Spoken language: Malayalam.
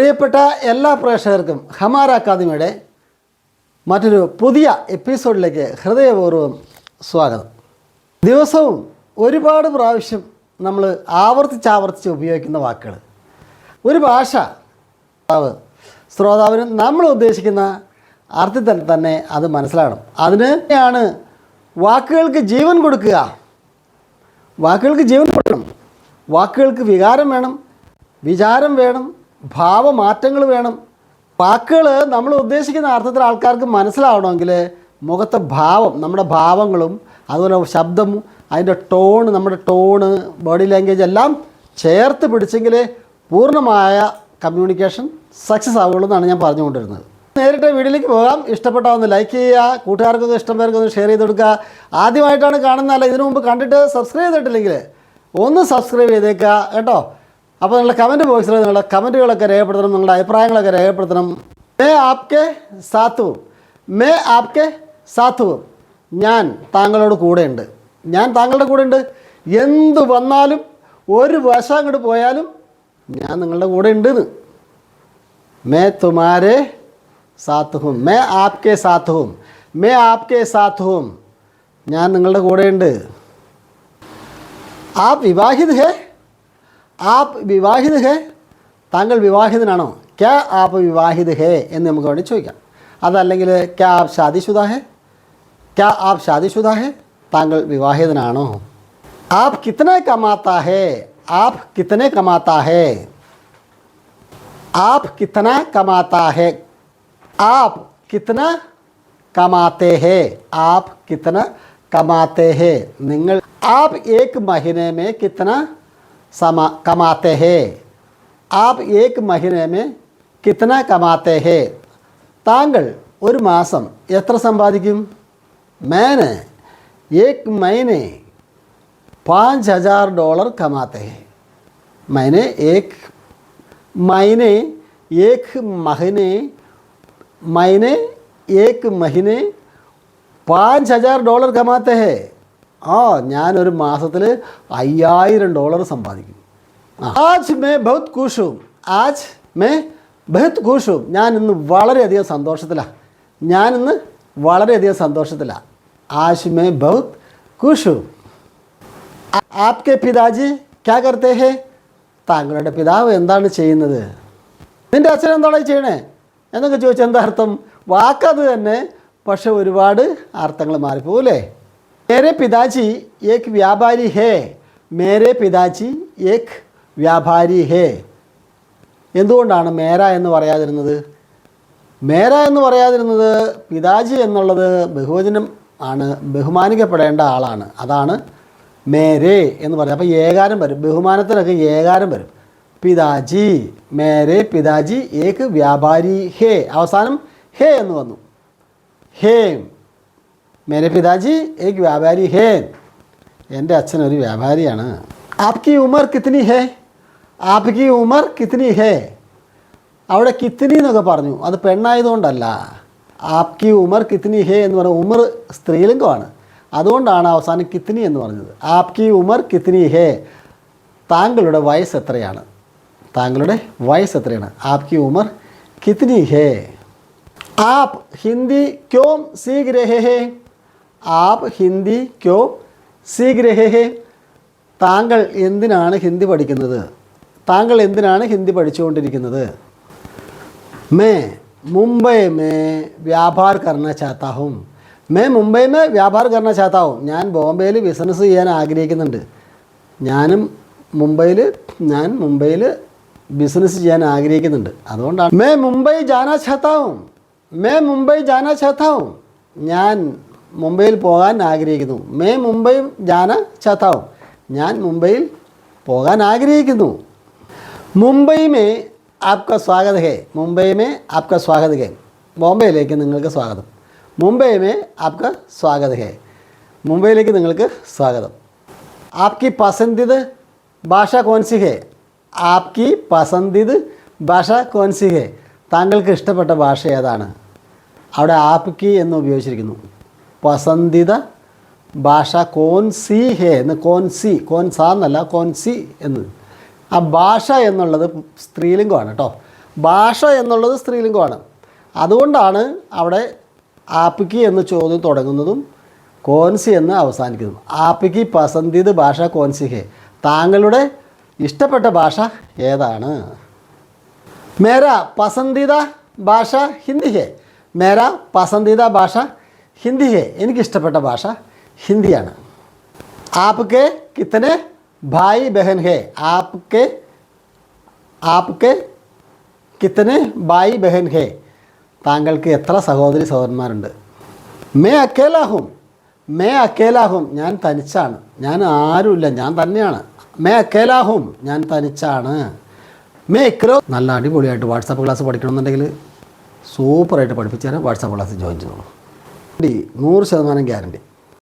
പ്രിയപ്പെട്ട എല്ലാ പ്രേക്ഷകർക്കും ഹമാര അക്കാദമിയുടെ മറ്റൊരു പുതിയ എപ്പിസോഡിലേക്ക് ഹൃദയപൂർവം സ്വാഗതം. ദിവസവും ഒരുപാട് പ്രാവശ്യം നമ്മൾ ആവർത്തിച്ചാവർത്തിച്ച് ഉപയോഗിക്കുന്ന വാക്കുകൾ. ഒരു ഭാഷ ശ്രോതാവിന് നമ്മൾ ഉദ്ദേശിക്കുന്ന അർത്ഥത്തിൽ തന്നെ അത് മനസ്സിലാകണം. അതിനാണ് വാക്കുകൾക്ക് ജീവൻ കൊടുക്കുക. വാക്കുകൾക്ക് ജീവൻ കൊടുക്കണം. വാക്കുകൾക്ക് വികാരം വേണം. വിചാരം വേണം. ഭാവമാറ്റങ്ങൾ വേണം. വാക്കുകൾ നമ്മൾ ഉദ്ദേശിക്കുന്ന അർത്ഥത്തിൽ ആൾക്കാർക്ക് മനസ്സിലാവണമെങ്കിൽ മുഖത്തെ ഭാവം നമ്മുടെ ഭാവങ്ങളും അതുപോലെ ശബ്ദം അതിന്റെ ടോണ് നമ്മുടെ ടോണ് ബോഡി ലാംഗ്വേജ് എല്ലാം ചേർത്ത് പിടിച്ചെങ്കിൽ പൂർണമായ കമ്മ്യൂണിക്കേഷൻ സക്സസ് ആവുള്ളൂ എന്നാണ് ഞാൻ പറഞ്ഞുകൊണ്ടിരുന്നത്. നേരിട്ട് വീഡിയോയിലേക്ക് പോകാം. ഇഷ്ടപ്പെട്ടാൽ ഒന്ന് ലൈക്ക് ചെയ്യുക. കൂട്ടുകാർക്കൊക്കെ ഇഷ്ടം പേർക്കൊന്ന് ഷെയർ ചെയ്ത് കൊടുക്കുക. ആദ്യമായിട്ടാണ് കാണുന്നതല്ല ഇതിനു മുമ്പ് കണ്ടിട്ട് സബ്സ്ക്രൈബ് ചെയ്തിട്ടില്ലെങ്കിൽ ഒന്ന് സബ്സ്ക്രൈബ് ചെയ്തേക്കുക കേട്ടോ. അപ്പോൾ നിങ്ങളുടെ കമന്റ് ബോക്സിൽ നിങ്ങളുടെ കമന്റുകളൊക്കെ രേഖപ്പെടുത്തണം നിങ്ങളുടെ അഭിപ്രായങ്ങളൊക്കെ രേഖപ്പെടുത്തണം. മേ ആപ്കെ സാത്തു മേ ആപ്കെ സാത്തു ഞാൻ താങ്കളോട് കൂടെയുണ്ട്. ഞാൻ താങ്കളുടെ കൂടെയുണ്ട്. എന്ത് വന്നാലും ഒരു വശം അങ്ങോട്ട് പോയാലും ഞാൻ നിങ്ങളുടെ കൂടെ ഉണ്ടെന്ന് മേ തുമാരെ സാത്തുഹും മേ ആപ്കെ സാത്തുഹും മേ ആപ്കെ സാത്തുഹും ഞാൻ നിങ്ങളുടെ കൂടെയുണ്ട്. ആ വിവാഹിത് ഹേ आप विवाहि हे तांग विवाहिदन क्या आप विवाहिद है नमुक वे चो अदल क्या आप शादीशुदा है? क्या आप शादीशुदा है? तांग विवाहिदन आप कितने कमाता है? आप कितने कमाता है? आप कितना कमाता है? आप कितना कमाते हैं? आप कितना कमाते हैं? आप एक महीने में कितना समा कमाते हैं आप एक महीने में कितना कमाते हैं താങ്കൾ ഒരു മാസം എത്ര സമ്പാദിക്കും मैंने एक महीने पाँच हजार डॉलर कमाते हैं मैंने एक महीने एक महीने महीने एक महीने പാഞ്ച് ഹജാർ ഡോളർ കമാത്തെ ഹേ ആ ഞാനൊരു മാസത്തിൽ അയ്യായിരം ഡോളർ സമ്പാദിക്കും ആജ് മേ ബഹുത് ഖുഷും. ആജ് മേ ബഹുത് ഖുഷും. ഞാൻ ഇന്ന് വളരെയധികം സന്തോഷത്തിലാണ് ഞാനിന്ന് വളരെയധികം സന്തോഷത്തിലാണ് ആജ് മേ ബഹുത് ആ- ആപ്കെ പിതാജി ക്യാ കർത്തേ ഹേ? താങ്കളുടെ പിതാവ് എന്താണ് ചെയ്യുന്നത്? നിന്റെ അച്ഛൻ എന്താണ് ചെയ്യണേ? എന്നൊക്കെ ചോദിച്ചാൽ എന്താ അർത്ഥം? വാക്കത് തന്നെ പക്ഷെ ഒരുപാട് അർത്ഥങ്ങൾ മാറിപ്പോകൂലേ മേരെ पिताजी एक व्यापारी है। മേരെ പിതാജി ഏക് വ്യാപാരി ഹേ എന്തുകൊണ്ടാണ് മേര എന്ന് പറയാതിരുന്നത്? മേര എന്ന് പറയാതിരുന്നത് പിതാജി എന്നുള്ളത് ബഹുവചനം ആണ് ബഹുമാനിക്കപ്പെടേണ്ട ആളാണ്. അതാണ് മേരെ എന്ന് പറയുന്നത്. അപ്പോൾ ഏകാരം വരും. ബഹുമാനത്തിനൊക്കെ ഏകാരം വരും. പിതാജി മേരെ പിതാജി ഏക് വ്യാപാരി ഹേ. അവസാനം ഹേ എന്ന് വന്നു. ഹേ. മേരെ പിതാജി ഏക് വ്യാപാരി ഹേ എന്റെ അച്ഛൻ ഒരു വ്യാപാരിയാണ് ആപ്കി ഉമർ കിത്തിനി ഹേ ആപ്കി ഉമർ കിത്തിനി ഹേ അവിടെ കിത്തിനി എന്നൊക്കെ പറഞ്ഞു അത് പെണ്ണായതുകൊണ്ടല്ല ആപ്കി ഉമർ കിത്തിനി ഹേ എന്ന് പറഞ്ഞ ഉമർ സ്ത്രീലിംഗമാണ് അതുകൊണ്ടാണ് അവസാനം കിത്തിനി എന്ന് പറഞ്ഞത് ആപ്കി ഉമർ കിത്തിനി ഹേ താങ്കളുടെ വയസ്സ് എത്രയാണ് താങ്കളുടെ വയസ്സ് എത്രയാണ് ആപ്കി ഉമർ കിത്തിനി ഹേ ആപ് ഹിന്ദി ക്യോം സീഖ് രഹേ ഹേ ആപ് ഹിന്ദി ക്യോ സീഖ് രഹേ താങ്കൾ എന്തിനാണ് ഹിന്ദി പഠിക്കുന്നത്? താങ്കൾ എന്തിനാണ് ഹിന്ദി പഠിച്ചുകൊണ്ടിരിക്കുന്നത്? മേ മുംബൈ മേ വ്യാപാർ കർണ ചാത്താഹും. മേ മുംബൈ മേ വ്യാപാർ കർണ ചാത്താവും ഞാൻ ബോംബെയിൽ ബിസിനസ് ചെയ്യാൻ ആഗ്രഹിക്കുന്നുണ്ട്. ഞാനും മുംബൈയിൽ ഞാൻ മുംബൈയിൽ ബിസിനസ് ചെയ്യാൻ ആഗ്രഹിക്കുന്നുണ്ട്. അതുകൊണ്ടാണ് മേ മുംബൈ ജാനാ ചാത്താവും മേ മുംബൈ ജാനാ ചാത്താവും ഞാൻ മുംബൈയിൽ പോകാൻ ആഗ്രഹിക്കുന്നു. മേ മുംബൈ ജാന ചാത്ത ഹും ഞാൻ മുംബൈയിൽ പോകാൻ ആഗ്രഹിക്കുന്നു. മുംബൈ മേ ആപ്ക സ്വാഗത ഹേ. മുംബൈ മേ ആപ്ക സ്വാഗത ഹേ. ബോംബെയിലേക്ക് നിങ്ങൾക്ക് സ്വാഗതം. മുംബൈ മേ ആപ്ക സ്വാഗത ഹേ. മുംബൈയിലേക്ക് നിങ്ങൾക്ക് സ്വാഗതം. ആപ്കി പസന്തിത് ഭാഷ കോൺസി ഹേ? ആപ്കി പസന്തിത് ഭാഷ കോൺസി ഹേ? താങ്കൾക്ക് ഇഷ്ടപ്പെട്ട ഭാഷ ഏതാണ്? അവിടെ ആപ്കി എന്ന് ഉപയോഗിച്ചിരിക്കുന്നു. പസന്ദിത ഭാഷ കോൻ സി ഹേ എന്ന് കോൻ സി കോൻ സാ എന്നല്ല കോൻ സി എന്ന്. ആ ഭാഷ എന്നുള്ളത് സ്ത്രീലിംഗമാണ് കേട്ടോ. ഭാഷ എന്നുള്ളത് സ്ത്രീലിംഗമാണ്. അതുകൊണ്ടാണ് അവിടെ ആപ്പിക്കി എന്ന് ചോദ്യം തുടങ്ങുന്നതും കോൻസി എന്ന് അവസാനിക്കുന്നതും. ആപ്പിക്കി പസന്തിത് ഭാഷ കോൻസി ഹേ. താങ്കളുടെ ഇഷ്ടപ്പെട്ട ഭാഷ ഏതാണ്? മേര പസന്തിത ഭാഷ ഹിന്ദി ഹേ. മേര പസന്തിത ഭാഷ ഹിന്ദി ഹേ എനിക്കിഷ്ടപ്പെട്ട ഭാഷ ഹിന്ദിയാണ്. ആപ്കെ കിത്തനെ ഭായി ബഹൻ ഹേ. ആപ്കെ ആപ്കെ കിത്തനെ ഭായി ബഹൻ ഹേ. താങ്കൾക്ക് എത്ര സഹോദരി സഹോദരന്മാരുണ്ട്? മേ അക്കേലാഹും മേ അക്കേലാഹും ഞാൻ തനിച്ചാണ്. ഞാൻ ആരുമില്ല. ഞാൻ തന്നെയാണ്. മേ അക്കേലാഹും ഞാൻ തനിച്ചാണ്. മേ ഇക്രോ. നല്ല അടിപൊളിയായിട്ട് വാട്സാപ്പ് ക്ലാസ് പഠിക്കണമെന്നുണ്ടെങ്കിൽ സൂപ്പറായിട്ട് പഠിപ്പിച്ചു തരാം. വാട്സാപ്പ് ക്ലാസ് ജോയിൻ ചെയ്തോളൂ. നൂറ് ശതമാനം ഗ്യാരണ്ടി